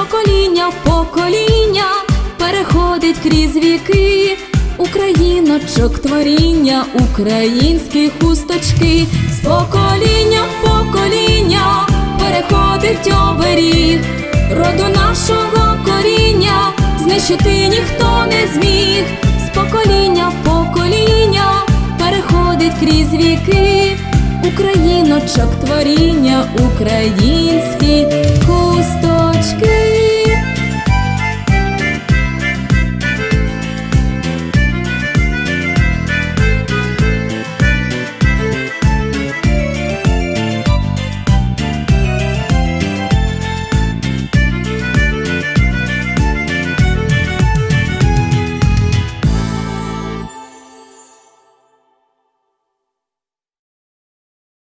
покоління в покоління переходить крізь віки, Україночок творіння, українські хусточки, з покоління в покоління переходить оберіг, роду нашого коріння знищити ніхто не зміг, з покоління в покоління переходить крізь віки, Україночок творіння, українські хусточки.